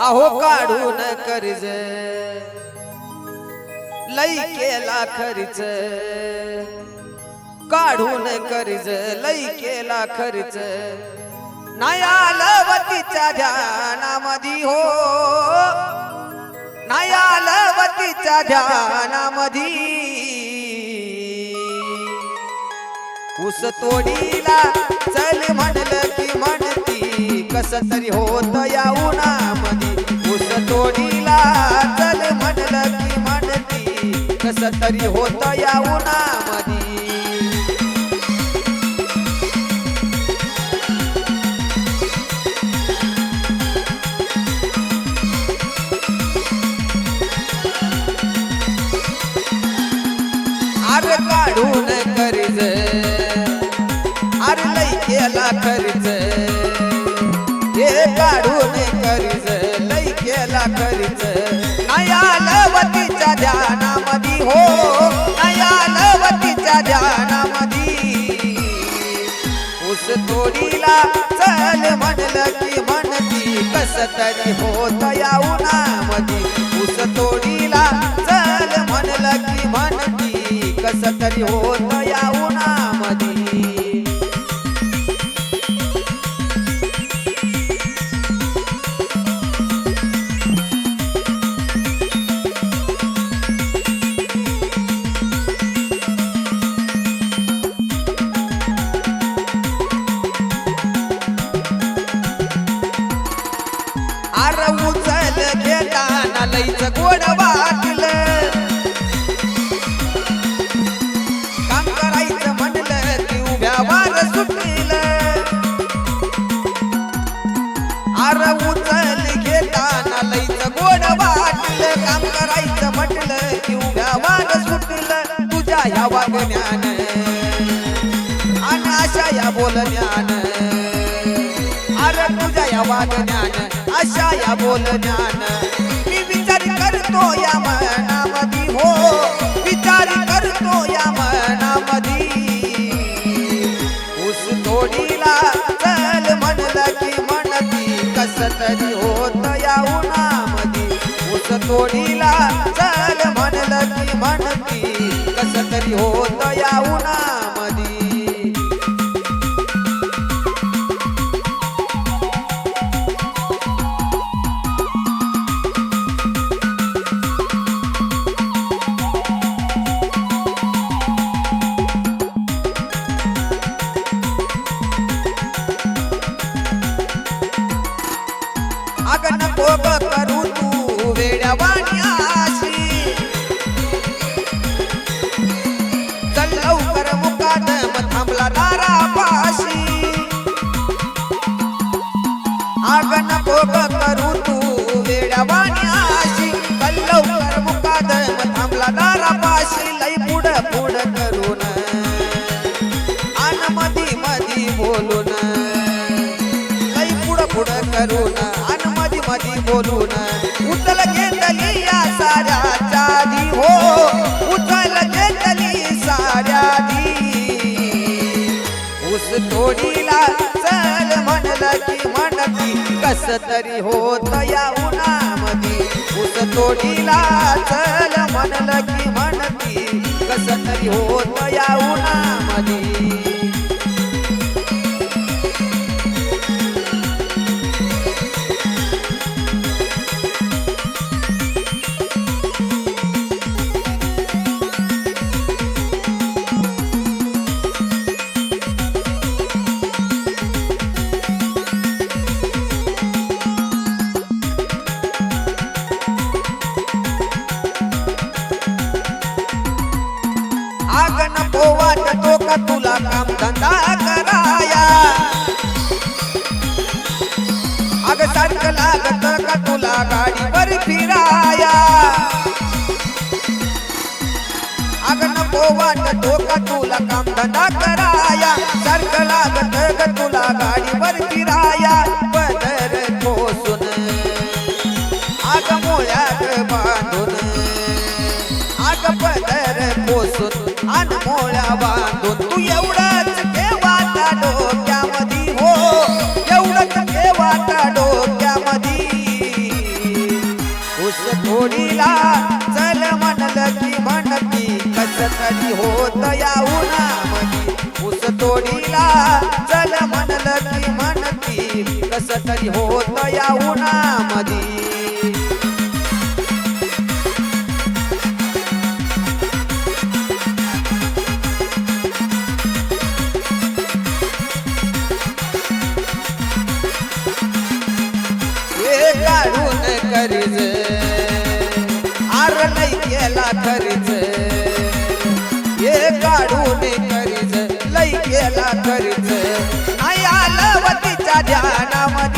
अहो काढून कर्ज. लई केला खर्च. काढून कर्ज लई केला खर्च. नाही आलं वतीच्या ध्यानामधी हो. नाही आलं वतीच्या ध्यानामधी. ऊस तोडीला चल म्हणलं की म्हणती कस तरी होत या उन्हामध्ये ऊस तोडीला चल म्हणलं की म्हणती. कस तरी होत या उन्हामध्ये काढून कर्ज अरे लई केला कर्ज हे काढून कर्ज लई केला कर्ज नयालवतीच्या ध्यानामधी हो नयालवतीच्या ध्यानामधी. उस तोडीला चल म्हणलं की म्हणती कस तरी होत या उन्हामधी. उस तोडीला चल म्हणलं की म्हणती कस तरी होत या आर उचल घेताना लईच गोड वाटलं. काम करायचं म्हणलं की उभ्या वार सुटलं. आर उचल घेताना लईच गोड वाटलं. काम करायचं म्हटलं की उभ्या वार सुटलं. तुझ्या या वागण्यानं आणि अशा या बोलण्यान. अरे तुझ्या या वागण्यान. अशा या बोलण्यान मी विचार करतो या मनामधी हो. विचार करतो या मनामधी. उस थोडीला चल म्हणलं की म्हणती कस तरी होत या उन्हामधी. उस थोडीला चल म्हणलं की म्हणती कस तरी होत या अग करू तू वेड्या चल लवकर मुकादम थांबला दारापाशी. अग नको करू तू चल लवकर थांबला दारापाशी. लई पुढं कस तरी होत या उन्हामधी. उस तोडीला चल म्हणलं की म्हणती कस तरी होत या उन्हामधी. नको वाटतो का तुला काम धंदा कराया. अग सारखं लागत का तुला गाडीवर फिराया? अग नको वाटतो का तुला काम धंदा कराया. सारखं लागत का तुला गाडीवर फिराया? पदर कोसून आग मोळ्यात बांधून आग पदर कोसून. मान मोळ्या बांधून. हो, उस थोडीला चल म्हणलं की म्हणती कस तरी होत या उन्हामधी. उस थोडीला चल म्हणलं की म्हणती कस तरी होत या उन्हामधी. करीच हे काढून करीच लई गेला करीच नाही आलं तिच्या ध्यानामध्ये.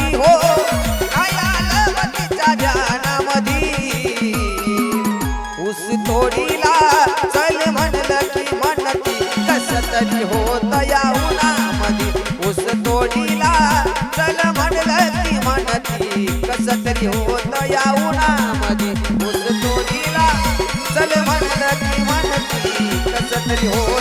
your